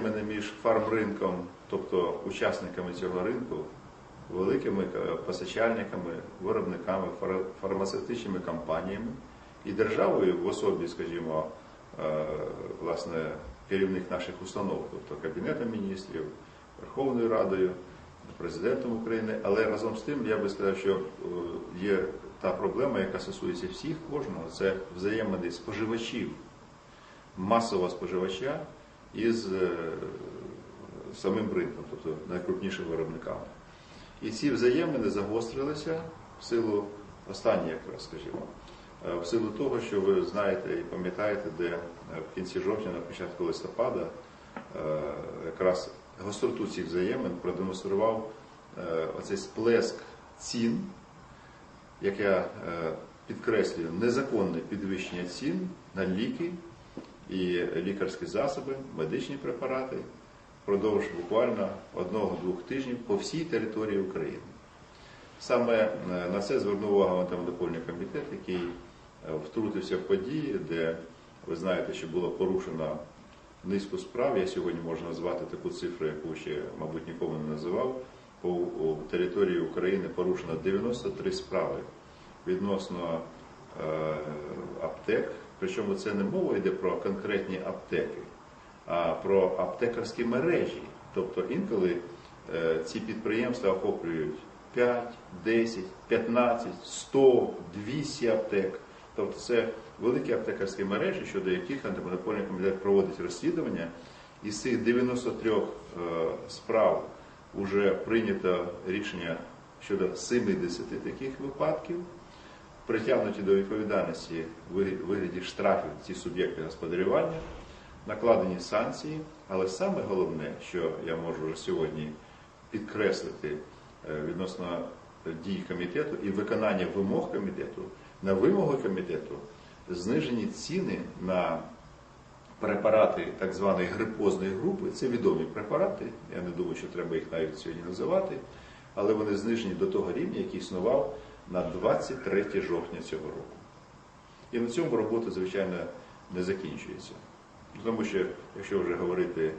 взаємини між фармринком, тобто учасниками цього ринку, великими е, постачальниками, виробниками, фармацевтичними компаніями і державою в особі, скажімо, е, власне, керівник наших установ, тобто Кабінетом міністрів, Верховною Радою, президентом України. Але разом з тим я би сказав, що е, є та проблема, яка стосується всіх кожного, це взаємини споживачів, масового споживача із е, самим ринком, тобто найкрупнішими виробниками. І ці взаємини загострилися в силу останні, якраз скажімо, е, в силу того, що ви знаєте і пам'ятаєте, де е, в кінці жовтня, на початку листопада, якраз гостроту цих взаємин продемонстрував оцей сплеск цін, як я підкреслюю, незаконне підвищення цін на ліки і лікарські засоби, медичні препарати впродовж буквально одного-двох тижнів по всій території України. Саме е, на це звернув увагу антимонопольний комітет, який е, втрутився в події, де ви знаєте, що було порушено низку справ. Я сьогодні можу назвати таку цифру, яку ще, мабуть, нікому не називав. По території України порушено 93 справи відносно е, аптек. Причому це не мова йде про конкретні аптеки, а про аптекарські мережі. Тобто інколи е, ці підприємства охоплюють 5, 10, 15, 100, 200 аптек. Тобто це великі аптекарські мережі, щодо яких антимонопольний комітет проводить розслідування. Із цих 93 е, справ вже прийнято рішення щодо 70 таких випадків притягнуті до відповідальності в вигляді штрафів ці суб'єкти господарювання, накладені санкції, але саме головне, що я можу вже сьогодні підкреслити е, відносно дій комітету і виконання вимог комітету, на вимоги комітету знижені ціни на препарати так званої грипозної групи. Це відомі препарати. Я не думаю, що треба їх навіть сьогодні називати, але вони знижені до того рівня, який існував на 23 жовтня цього року. І на цьому робота, звичайно, не закінчується. Тому що, якщо вже говорити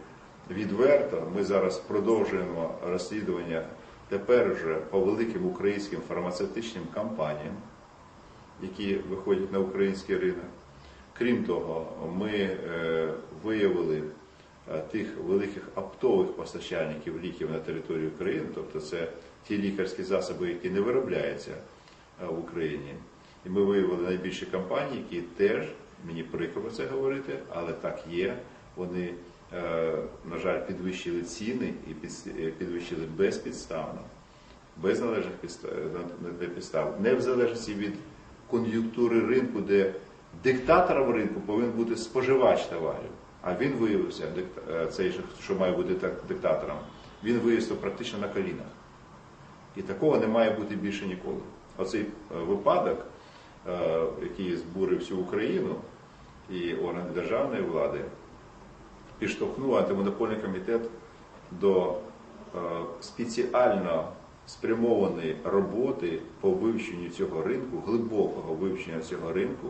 відверто, ми зараз продовжуємо розслідування тепер вже по великим українським фармацевтичним компаніям, які виходять на український ринок. Крім того, ми е, виявили е, тих великих оптових постачальників ліків на території України, тобто це ті лікарські засоби, які не виробляються в Україні. І ми виявили найбільші компанії, які теж, мені прикро це говорити, але так є. Вони, е, на жаль, підвищили ціни і е, підвищили безпідставно, без належних підстав, не підстав, не в залежності від кон'юнктури ринку, де диктатором ринку повинен бути споживач товарів. А він виявився, е, цей що має бути так диктатором, він виявився практично на колінах. І такого не має бути більше ніколи. Оцей е, випадок, е, який збурив всю Україну і органи державної влади, підштовхнув антимонопольний комітет до е, спеціально спрямованої роботи по вивченню цього ринку, глибокого вивчення цього ринку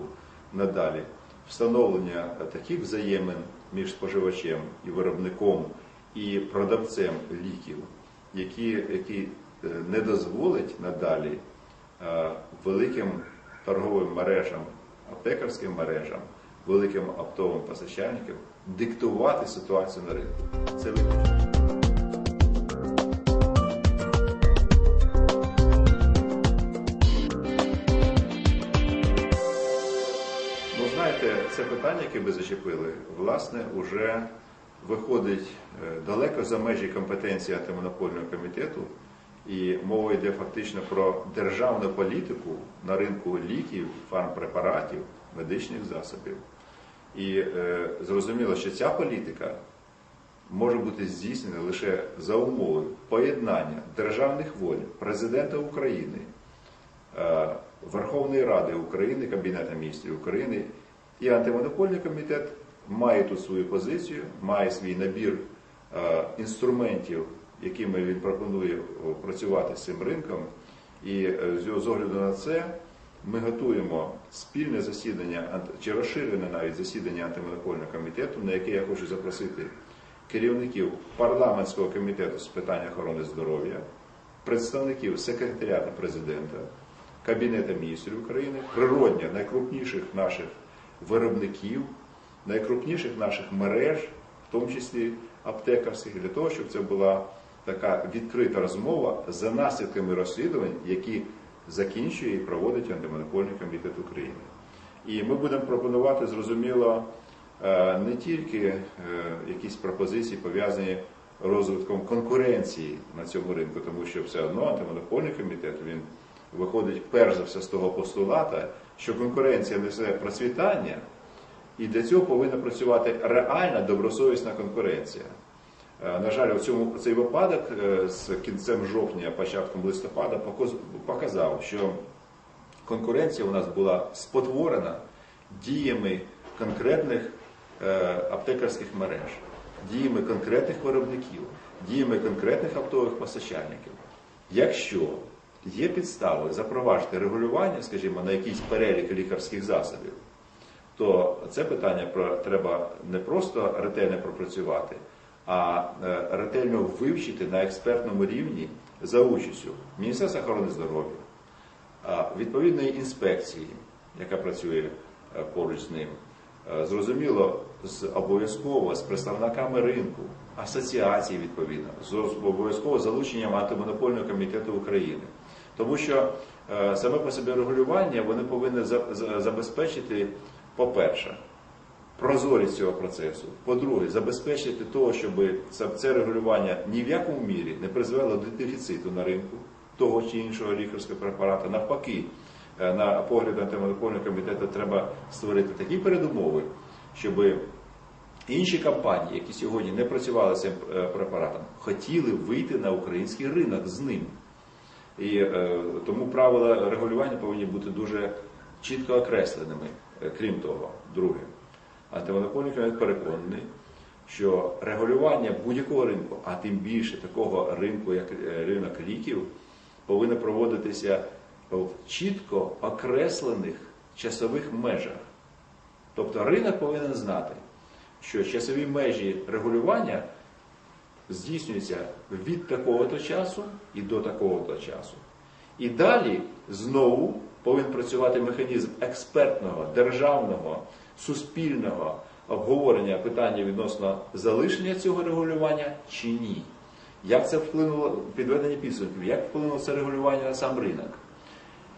надалі, встановлення таких взаємин між споживачем і виробником і продавцем ліків, які, які не дозволить надалі великим торговим мережам, аптекарським мережам, великим оптовим постачальникам диктувати ситуацію на ринку. Це виключно. Ну, знаєте, це питання, яке ви зачепили, власне, вже виходить е, далеко за межі компетенції антимонопольного комітету, і мова йде фактично про державну політику на ринку ліків, фармпрепаратів, медичних засобів. І е, зрозуміло, що ця політика може бути здійснена лише за умови поєднання державних воль президента України, е, Верховної Ради України, Кабінету міністрів України і антимонопольний комітет має тут свою позицію, має свій набір е, інструментів, якими він пропонує працювати з цим ринком. І е, з огляду на це ми готуємо спільне засідання чи розширене навіть засідання антимонопольного комітету, на яке я хочу запросити керівників парламентського комітету з питань охорони здоров'я, представників секретаріату президента, Кабінету міністрів України, природня найкрупніших наших виробників, найкрупніших наших мереж, в тому числі аптекарських, для того, щоб це була така відкрита розмова за наслідками розслідувань, які закінчує і проводить антимонопольний комітет України. І ми будемо пропонувати, зрозуміло, е, не тільки е, якісь пропозиції пов'язані розвитком конкуренції на цьому ринку, тому що все одно антимонопольний комітет він виходить перш за все з того постулата, що конкуренція несе процвітання, і для цього повинна працювати реальна добросовісна конкуренція. Е, На жаль, цьому цей випадок е, з кінцем жовтня, початком листопада показав, що конкуренція у нас була спотворена діями конкретних е, аптекарських мереж, діями конкретних виробників, діями конкретних оптових постачальників. Якщо є підстави запровадити регулювання, скажімо, на якийсь перелік лікарських засобів, то це питання про треба не просто ретельно пропрацювати, а е, ретельно вивчити на експертному рівні за участю Міністерства охорони здоров'я, відповідної інспекції, яка працює е, поруч з ним. Е, Зрозуміло, з обов'язково з представниками ринку, асоціації відповідно, з обов'язково залученням антимонопольного комітету України. Тому що саме по собі регулювання вони повинні за- за- забезпечити, по-перше, прозорість цього процесу. По-друге, забезпечити того, щоб це, регулювання ні в якому мірі не призвело до дефіциту на ринку того чи іншого лікарського препарату. Навпаки, е, на погляд антимонопольного комітету треба створити такі передумови, щоб інші компанії, які сьогодні не працювали з цим е, препаратом, хотіли вийти на український ринок з ним. І е, тому правила регулювання повинні бути дуже чітко окресленими. Крім того, друге, антимонопольний комітет переконаний, що регулювання будь-якого ринку, а тим більше такого ринку, як е, ринок ліків, повинно проводитися в чітко окреслених часових межах. Тобто ринок повинен знати, що часові межі регулювання здійснюється від такого-то часу і до такого-то часу. І далі знову повинен працювати механізм експертного, державного, суспільного обговорення питання відносно залишення цього регулювання чи ні. Як це вплинуло підведення підсумків, як вплинуло це регулювання на сам ринок?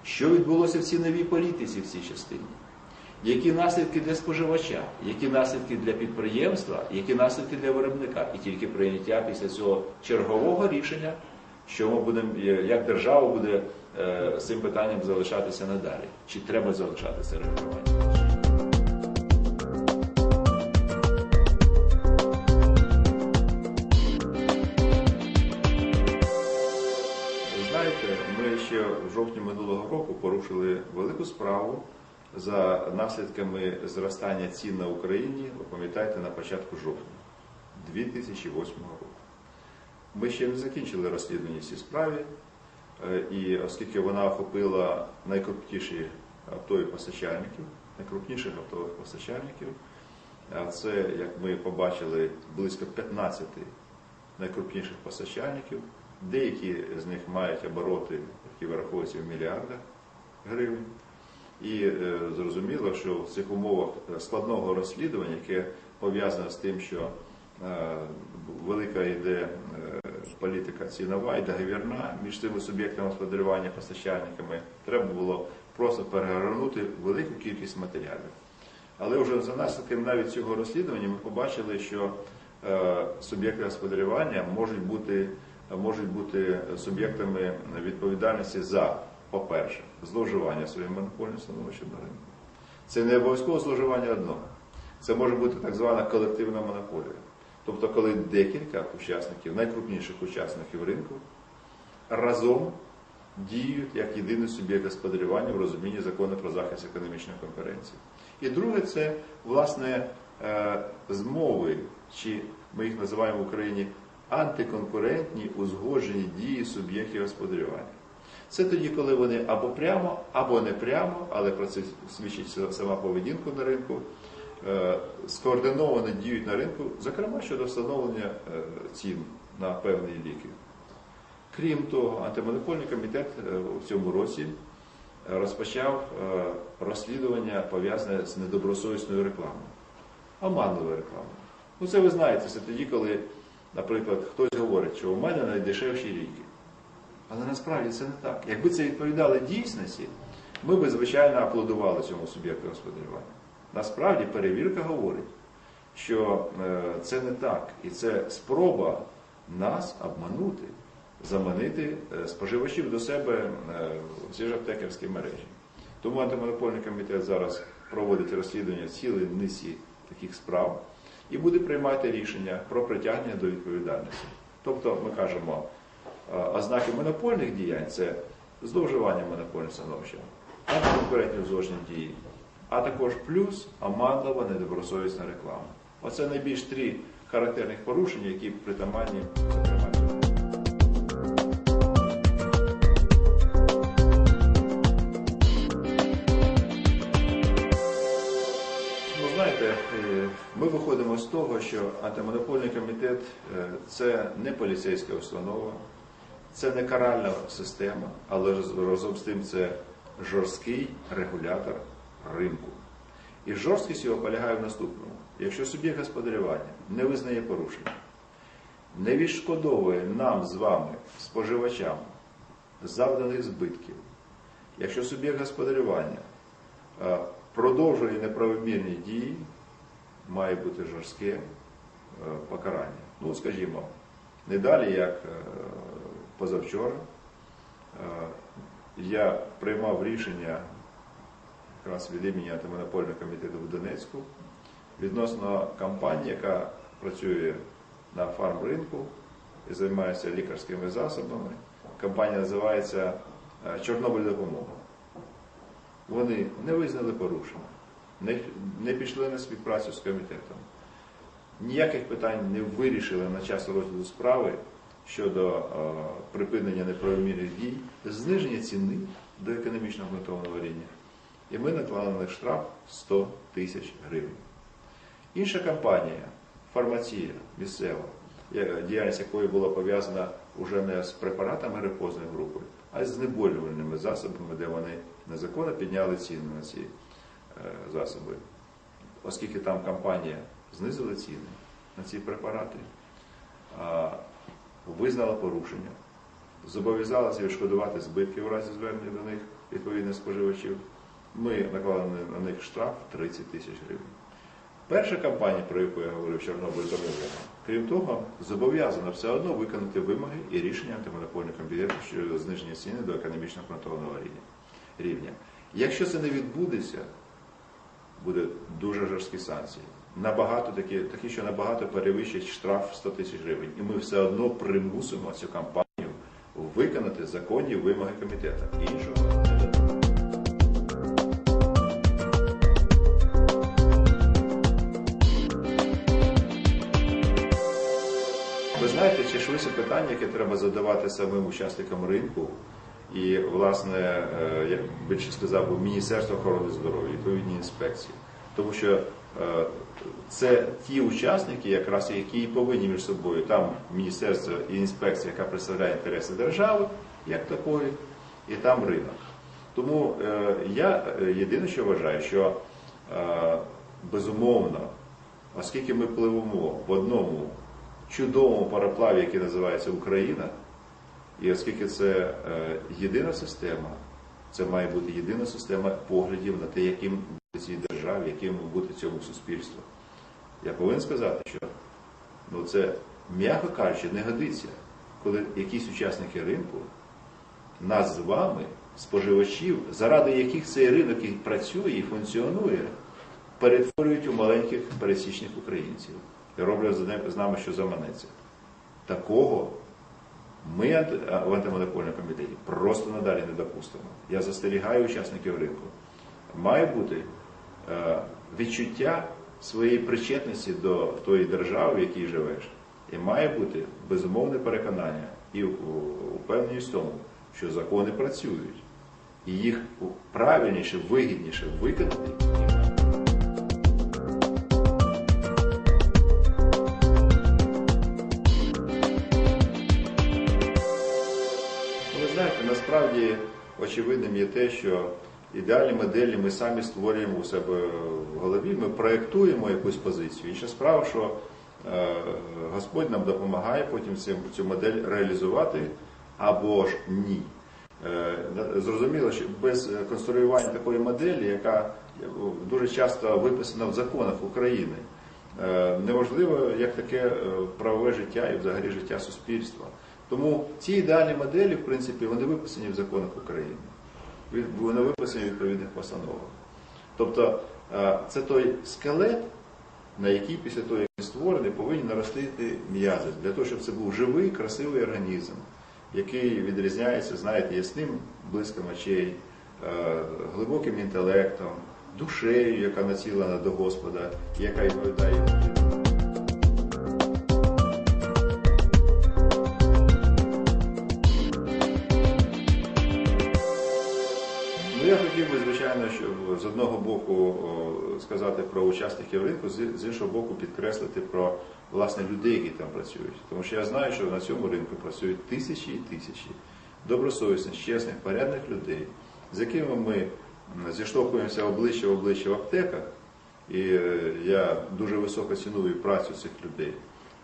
Що відбулося в ціновій політиці в цій частині? Які наслідки для споживача, які наслідки для підприємства, які наслідки для виробника, і тільки прийняття після цього чергового рішення, що ми будемо, як держава буде е, з цим питанням залишатися надалі, чи треба залишатися регулювання. Року порушили велику справу за наслідками зростання цін на Україні, ви пам'ятаєте, на початку жовтня 2008 року. Ми ще не закінчили розслідування в цій справі, е, і оскільки вона охопила найкрупніші оптові постачальників, найкрупніших оптових постачальників, це, як ми побачили, близько 15 найкрупніших постачальників. Деякі з них мають обороти, які вираховуються в мільярдах гривень. І е, зрозуміло, що в цих умовах складного розслідування, яке пов'язане з тим, що е, велика йде е, політика цінова і договірна між цими суб'єктами господарювання постачальниками, треба було просто перегорнути велику кількість матеріалів. Але вже за наслідками навіть цього розслідування ми побачили, що е, суб'єкти господарювання можуть бути, можуть бути суб'єктами відповідальності за, по-перше, зловживання своїм монопольним становищем на ринку. Це не обов'язково зловживання одного. Це може бути так звана колективна монополія. Тобто, коли декілька учасників, найкрупніших учасників ринку, разом діють як єдиний суб'єкт господарювання в розумінні закону про захист економічної конкуренції. І друге, це власне е, змови, чи ми їх називаємо в Україні антиконкурентні узгоджені дії суб'єктів господарювання. Це тоді, коли вони або прямо, або не прямо, але про це свідчить сама поведінка на ринку, е, скоординовано діють на ринку, зокрема щодо встановлення е, цін на певні ліки. Крім того, антимонопольний комітет е, у цьому році розпочав розслідування пов'язане з недобросовісною рекламою, оманливою рекламою. Ну, це ви знаєте, це тоді, коли, наприклад, хтось говорить, що у мене найдешевші ліки. Але насправді це не так. Якби це відповідало дійсності, ми б, звичайно, аплодували цьому суб'єкту господарювання. Насправді перевірка говорить, що е, це не так. І це спроба нас обманути, заманити е, споживачів до себе е, в ці ж аптекарські мережі. Тому антимонопольний комітет зараз проводить розслідування цілої низці таких справ і буде приймати рішення про притягнення до відповідальності. Тобто, ми кажемо, ознаки монопольних діянь це зловживання монопольним становищем, антиконкурентні зложні дії, а також плюс оманлива недобросовісна реклама. Оце найбільш три характерних порушення, які притаманні того, що антимонопольний комітет е, це не поліцейська установа, це не каральна система, але разом з тим це жорсткий регулятор ринку. І жорсткість його полягає в наступному: якщо суб'єкт господарювання не визнає порушення, не відшкодовує нам з вами, споживачам, завданих збитків, якщо суб'єкт господарювання е, продовжує неправомірні дії, має бути жорстке покарання. Ну, скажімо, не далі, як е, позавчора, е, я приймав рішення якраз від імені антимонопольного комітету в Донецьку відносно компанії, яка працює на фармринку і займається лікарськими засобами. Компанія називається е, Чорнобиль допомога. Вони не визнали порушення, не, не пішли на співпрацю з комітетом. Ніяких питань не вирішили на час розгляду справи щодо е, припинення неправомірних дій, зниження ціни до економічно обґрунтованого рівня. І ми наклали штраф 100 тисяч гривень. Інша компанія, фармація місцева, діяльність якої була пов'язана вже не з препаратами репозною групою, а з знеболювальними засобами, де вони незаконно підняли ціни на ці засоби. Оскільки там компанія знизила ціни на ці препарати, визнала порушення, зобов'язалася відшкодувати збитки в разі звернення до них відповідних споживачів. Ми наклали на них штраф 30 тисяч гривень. Перша компанія, про яку я говорив, Чорнобиль замовлена, крім того, зобов'язана все одно виконати вимоги і рішення антимонопольного комітету щодо зниження ціни до економічно обґрунтованого рівня. Якщо це не відбудеться, буде дуже жорсткі санкції. Набагато такі, такі, що набагато перевищать штраф 100 тисяч гривень. І ми все одно примусимо цю компанію виконати законні вимоги комітету. Іншого. Ви знаєте, чи швидше питання, яке треба задавати самим учасникам ринку, і, власне, е, я більше сказав, би, Міністерство охорони здоров'я, відповідні інспекції. Тому що е, це ті учасники, якраз які повинні між собою, там міністерство і інспекція, яка представляє інтереси держави, як такої, і там ринок. Тому е, я єдине, що вважаю, що безумовно, оскільки ми пливемо в одному чудовому параплаві, який називається Україна, і оскільки це е, єдина система, це має бути єдина система поглядів на те, яким бути цій державі, яким бути цьому суспільству. Я повинен сказати, що ну, це, м'яко кажучи, не годиться, коли якісь учасники ринку нас з вами, споживачів, заради яких цей ринок і працює і функціонує, перетворюють у маленьких пересічних українців і роблять з нами, що заманеться. Такого ми в антимонопольному комітеті просто надалі не допустимо. Я застерігаю учасників ринку. Має бути е, відчуття своєї причетності до тої держави, в якій живеш, і має бути безумовне переконання і упевненість в тому, що закони працюють, і їх правильніше, вигідніше виконати. Очевидним є те, що ідеальні моделі ми самі створюємо у себе в голові, ми проєктуємо якусь позицію. Інша справа, що е, Господь нам допомагає потім цю модель реалізувати або ж ні. Е, Зрозуміло, що без конструювання такої моделі, яка дуже часто виписана в законах України, е, неможливо як таке правове життя і взагалі життя суспільства. Тому ці ідеальні моделі, в принципі, вони виписані в законах України. Вони виписані в відповідних постановах. Тобто е, це той скелет, на який після того, як він створений, повинні наростити м'язи, для того, щоб це був живий, красивий організм, який відрізняється, знаєте, ясним блиском очей, е, глибоким інтелектом, душею, яка націлена до Господа, яка відповідає. Я хотів би, звичайно, щоб з одного боку сказати про учасників ринку, з іншого боку підкреслити про власне людей, які там працюють. Тому що я знаю, що на цьому ринку працюють тисячі і тисячі добросовісних, чесних, порядних людей, з якими ми зіштовхуємося обличчя в обличчя в аптеках. І е, я дуже високо ціную працю цих людей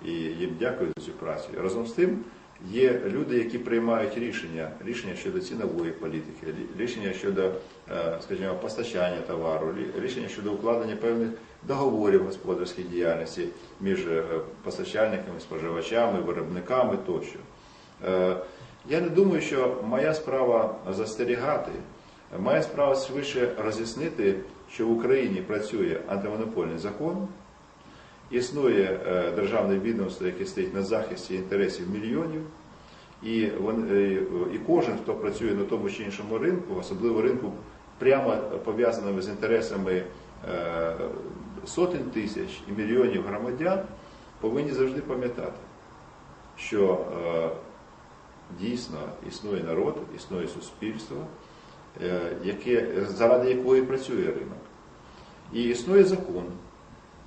і їм дякую за цю працю. Разом з тим є люди, які приймають рішення, рішення щодо цінової політики, рішення щодо, е, скажімо, постачання товару, рі- рішення щодо укладення певних договорів господарській діяльності між е, постачальниками, споживачами, виробниками тощо. Е, Я не думаю, що моя справа застерігати, моя справа швидше роз'яснити, що в Україні працює антимонопольний закон, існує е, державне відомство, яке стоїть на захисті інтересів мільйонів, і, е, і кожен, хто працює на тому чи іншому ринку, особливо ринку прямо пов'язаними з інтересами е, сотень тисяч і мільйонів громадян, повинні завжди пам'ятати, що дійсно існує народ, існує суспільство, яке, заради якої працює ринок. І існує закон.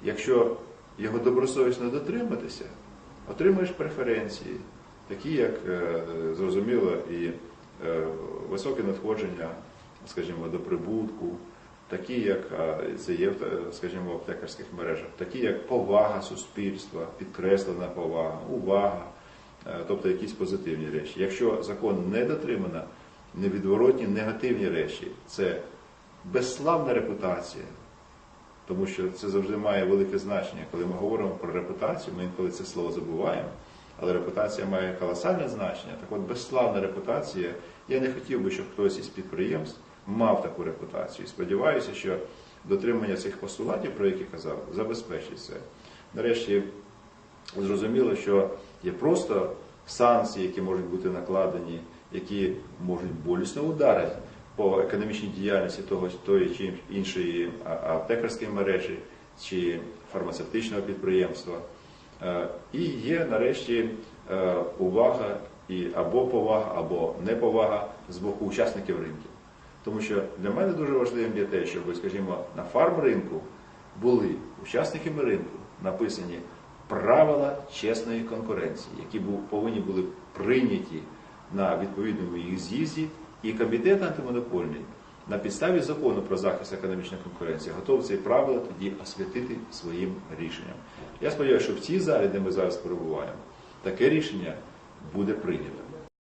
Якщо його добросовісно дотриматися, отримаєш преференції, такі як, е, зрозуміло, і е, високе надходження, скажімо, до прибутку, такі, як це є, е, скажімо, в аптекарських мережах, такі як повага суспільства, підкреслена повага, увага, тобто якісь позитивні речі. Якщо закон не дотримано, невідворотні негативні речі, це безславна репутація. Тому що це завжди має велике значення. Коли ми говоримо про репутацію, ми інколи це слово забуваємо, але репутація має колосальне значення. Так от безславна репутація, я не хотів би, щоб хтось із підприємств мав таку репутацію. І сподіваюся, що дотримання цих постулатів, про які казав, забезпечить це. Нарешті зрозуміло, що є просто санкції, які можуть бути накладені, які можуть болісно ударити по економічній діяльності того тої чи іншої аптекарської мережі чи фармацевтичного підприємства. Е, І є нарешті е, увага і або повага, або неповага з боку учасників ринку. Тому що для мене дуже важливим є те, щоб, скажімо, на фармринку були учасниками ринку написані правила чесної конкуренції, які повинні були прийняті на відповідному їх з'їзді, і комітет антимонопольний на підставі закону про захист економічної конкуренції готовий ці правила тоді освятити своїм рішенням. Я сподіваюся, що в цій залі, де ми зараз перебуваємо, таке рішення буде прийнято.